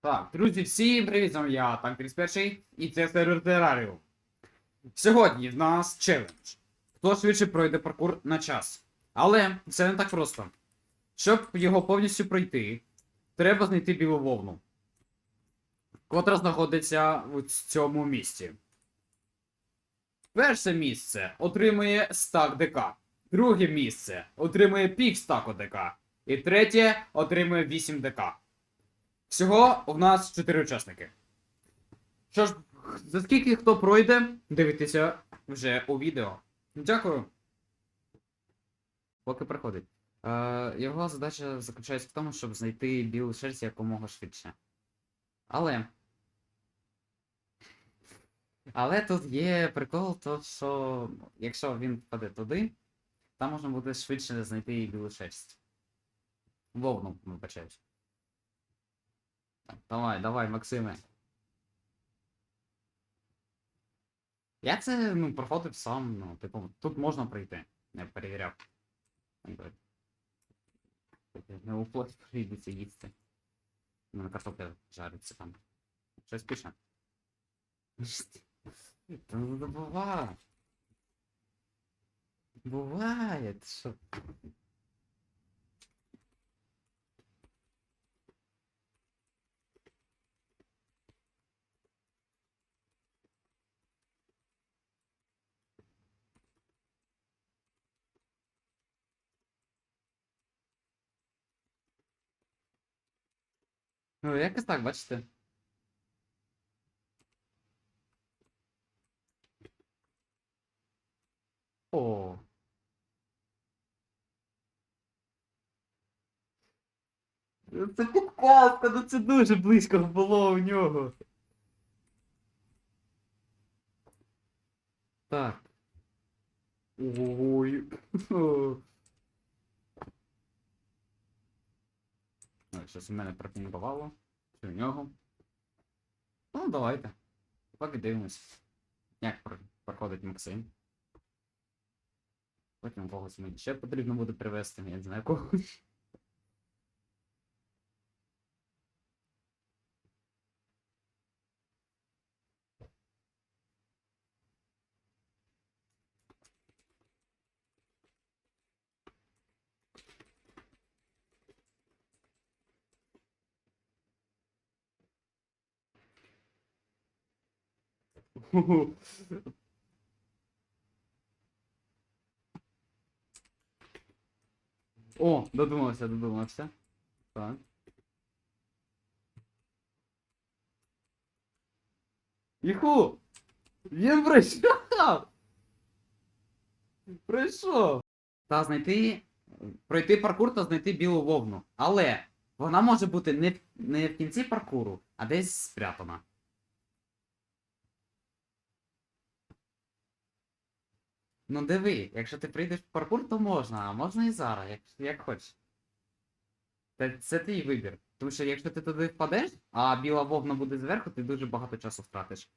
Так, друзі, всім привіт, з я, Танк 31 і це сервер Терраріум. Сьогодні в нас челендж. Хто швидше пройде паркур на час. Але це не так просто. Щоб його повністю пройти, треба знайти білу вовну, котра знаходиться в цьому місці. Перше місце отримує стак ДК. Друге місце отримує пів стаку ДК. І третє отримує 8 ДК. Всього у нас 4 учасники. Що ж, за скільки хто пройде, дивитися вже у відео. Дякую. Поки приходить. Е, його задача заключається в тому, щоб знайти білу шерсть якомога швидше. Але. Але тут є прикол, то що якщо він впаде туди, там можна буде швидше знайти білу шерсть. Вовну, вибачаюсь. Давай, давай, Максиме. Я це, ну, проходив сам, ну, типу, тут можна пройти. Я перевіряв. Не у плоть прийдеться їсти. У мене картопля жариться там. Щось пише. Та ну буває. Буває, що? Ну, якось так, бачите. О. Це підказка, ну це дуже близько було у нього. Так. Ой. Щось у мене пропінкувало. Чи у нього. Ну, давайте. Поки дивимось. Як проходить Максим. Потім когось мені ще потрібно буде привезти, я не знаю кого. О, додумався, додумався. Так. Іху! Він прийшов! Прийшов! Та знайти. Пройти паркур та знайти білу вовну. Але вона може бути не, не в кінці паркуру, а десь спрятана. Ну диви, якщо ти прийдеш в паркур, то можна, а можна і зараз, як, як хочеш. Це, це твій вибір. Тому що якщо ти туди впадеш, а біла вовна буде зверху, ти дуже багато часу втратиш.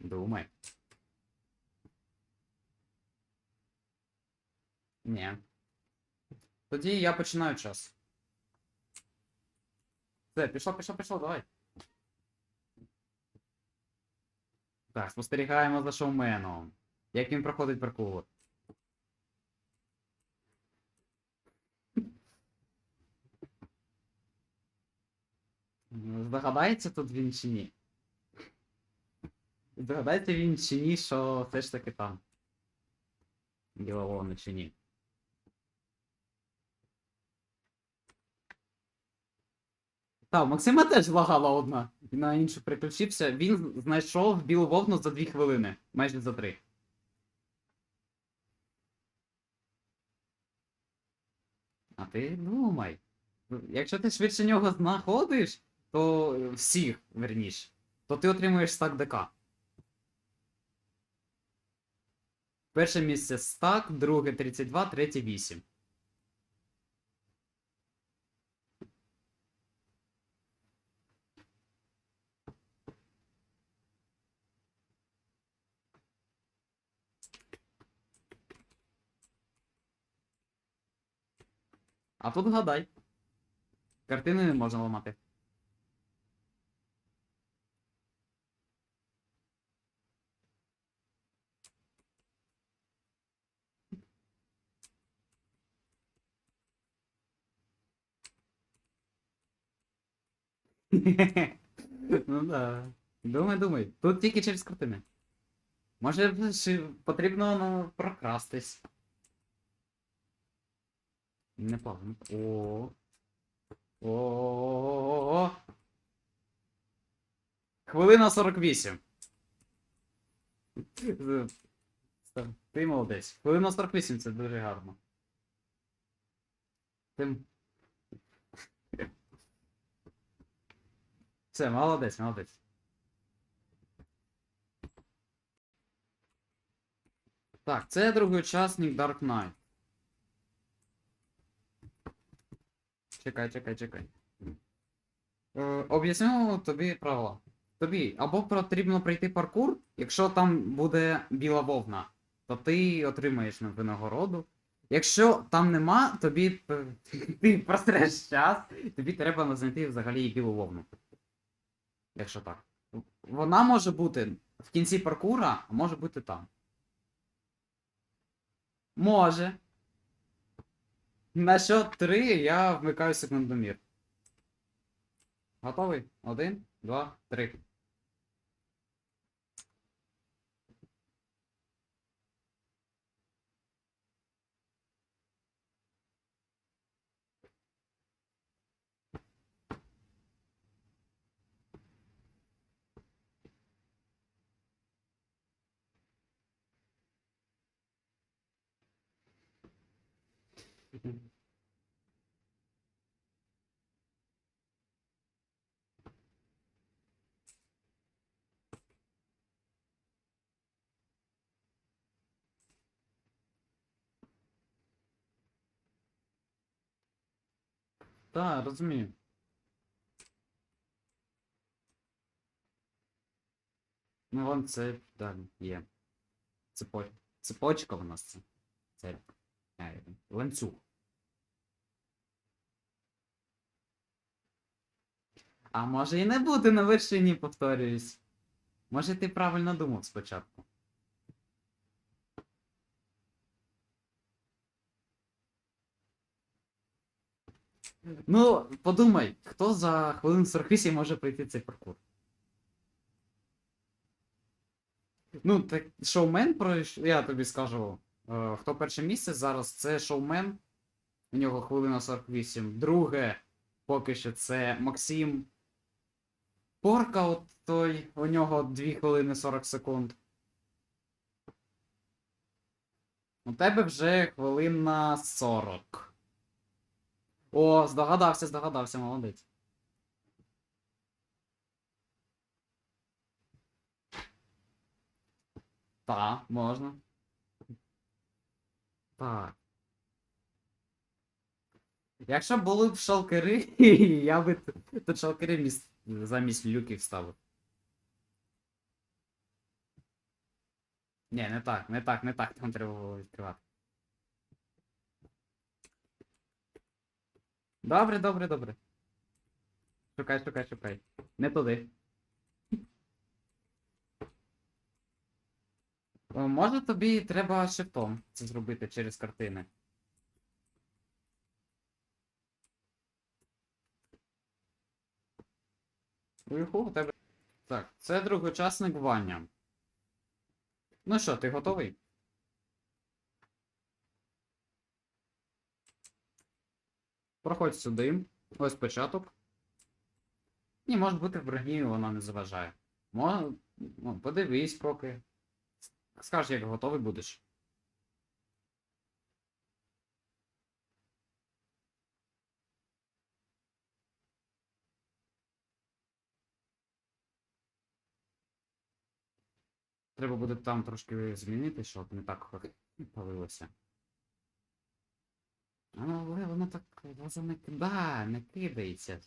Думай. Ні. Тоді я починаю час. Все, пішло, пішло, пішло, давай. Так, спостерігаємо за шоуменом. Як він проходить паркур. Здогадається тут він чи ні? Здогадається він чи ні, що все ж таки там. Діловоно чи ні. Так, у Максима теж лагала одна. Він на іншу переключився. Він знайшов білу вовну за 2 хвилини. Майже за 3. А ти думай. Якщо ти швидше нього знаходиш, то всіх, верніш, то ти отримуєш стак ДК. Перше місце стак, друге 32, третє 8. А тут гадай. Картини не можна ламати. Ну да. Думай, думай. Тут тільки через картини. Може, потрібно ну, прокрастись. Не погано. О. О. Хвилина 48. Ти молодець. Хвилина 48 це дуже гарно. Ти... Все, молодець, молодець. Так, це другий учасник Dark Knight. Чекай, чекай, чекай. Е, об'ясню тобі правила. Тобі або потрібно пройти паркур, якщо там буде біла вовна, то ти отримаєш винагороду. Якщо там нема, тобі ти просреш час, тобі треба знайти взагалі білу вовну. Якщо так. Вона може бути в кінці паркура, а може бути там. Може. На счет 3 я вмикаю секундомір. Готовий? Один, два, три. Так, розумію. Ну, вон це далі є. Цепо... Цепочка в нас це. Це. Е, Ланцюг. А може і не бути на вершині, повторююсь. Може ти правильно думав спочатку. Ну, подумай, хто за хвилин 48 може пройти цей паркур? Ну, так шоумен пройшов, я тобі скажу, хто перше місце зараз, це шоумен. У нього хвилина 48. Друге, поки що це Максим. Порка, от той, у нього 2 хвилини 40 секунд. У тебе вже хвилина 40. О, здогадався, здогадався, молодець. Так, можна. Так. Якщо були б шалкери, я би тут шалкери міс- замість люків ставив. Ні, не так, не так, не так, там треба було відкривати. Добре, добре, добре. Шукай, шукай, шукай. Не туди. Може тобі треба шифтом це зробити через картини. У тебе. Так, це другий учасник Ваня. Ну що, ти готовий? Проходь сюди. Ось початок. Ні, може бути в броні, вона не заважає. Може, ну, подивись поки. Скажи, як готовий будеш. Треба буде там трошки змінити, щоб не так палилося. Але воно так воно не кидає, не кидається.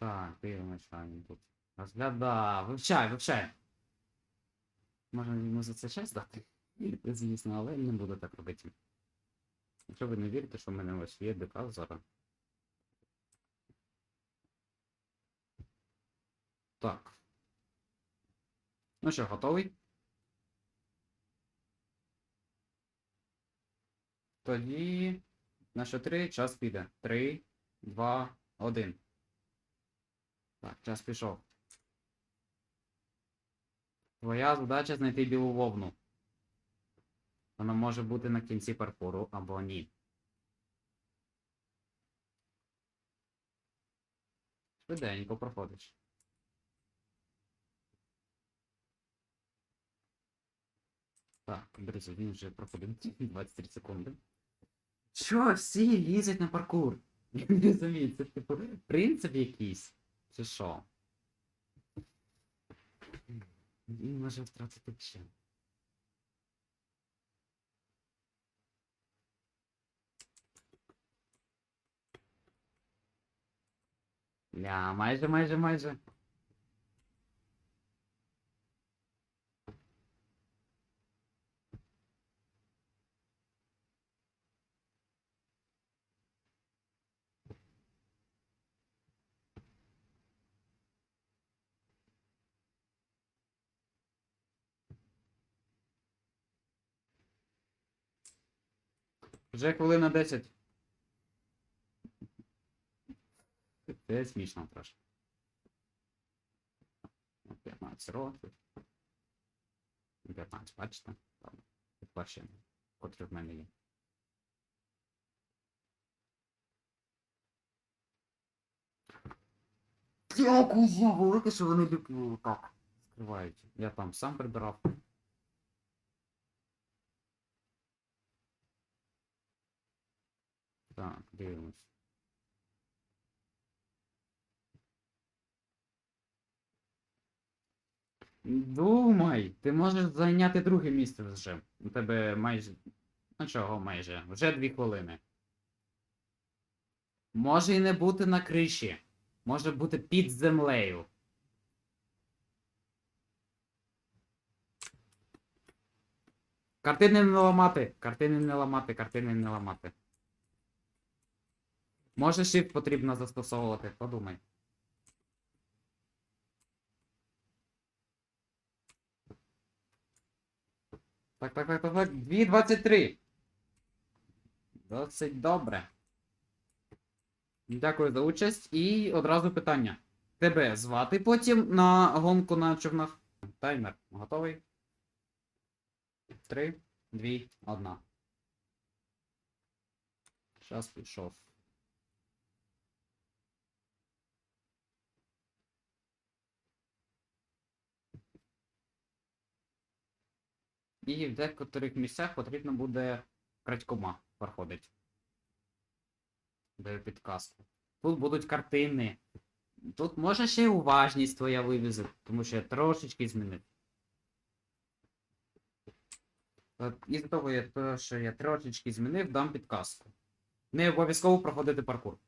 Так, дивимося, він тут Розгляда. Вивчай, вивчай. Можна йому за це час дати? Звісно, але не буду так робити. Якщо ви не вірите, що в мене ось є ДК зараз. Так. Ну що, готовий? Тоді на що три час піде. Три, два, один. Так, час пішов. Твоя задача знайти білу вовну. Вона може бути на кінці паркуру або ні. Швиденько проходиш. Так, друзі, він вже проходив 23 секунди. Що, всі лізуть на паркур? Я не розумію, це типу принцип якийсь? Чи що? Він може втратити ще. Ля, майже, майже, майже. Вже хвилина 10. Це смішно трошки. Ну, 15 років. 15, бачите? Підпащення, котрі в мене є. Дякую, велике, що вони так. Скривають. Я там сам прибирав. Так, дивимось. Думай, ти можеш зайняти друге місце вже. У тебе майже. Ну чого майже? Вже дві хвилини. Може і не бути на криші. Може бути під землею. Картини не ламати. Картини не ламати, картини не ламати. Може shift потрібно застосовувати, подумай. Так, так, так, так, так. 2.23. Досить добре. Дякую за участь. І одразу питання. Тебе звати потім на гонку на човнах? Таймер. Готовий? Три, дві, одна. Час пішов. І в декотрих місцях потрібно буде крадькома проходить. Даю підказку. Тут будуть картини. Тут може ще й уважність твоя вивізе, тому що я трошечки змінив. Із-за того, що я трошечки змінив, дам підказку. Не обов'язково проходити паркур.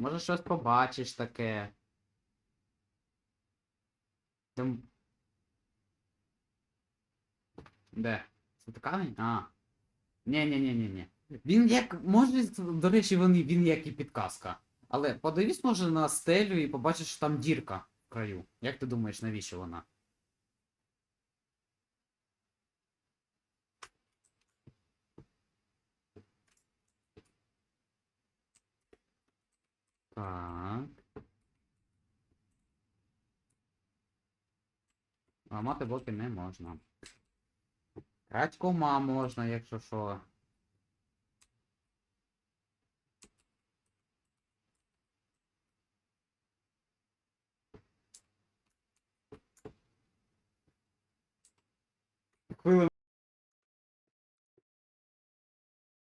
Може щось побачиш таке. Там... Де? Це тканий? А. Ні-ні-ні-ні-ні. Він як. Може, до речі, він, він як і підказка. Але подивись, може, на стелю і побачиш, що там дірка в краю. Як ти думаєш, навіщо вона? Так. Ламати блоки не можна. Крадькома можна, якщо що.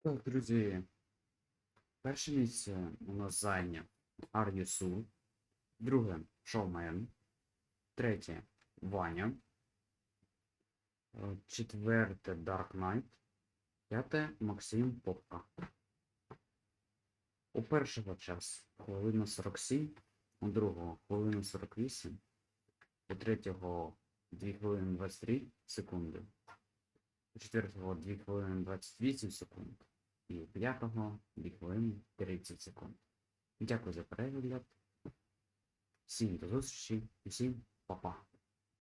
Так, друзі. Перше місце у нас зайняв Ар'юсу. Друге Шоумен. Третє Ваня. Е, Четверте Dark Knight. П'яте Максим Попка. У першого час хвилина 47, у другого хвилина 48, у третього 2 хвилини 23 секунди, у четвертого 2 хвилини 28 секунд і у п'ятого 2 хвилини 30 секунд. Дякую за перегляд. Всім до зустрічі і всім па-па.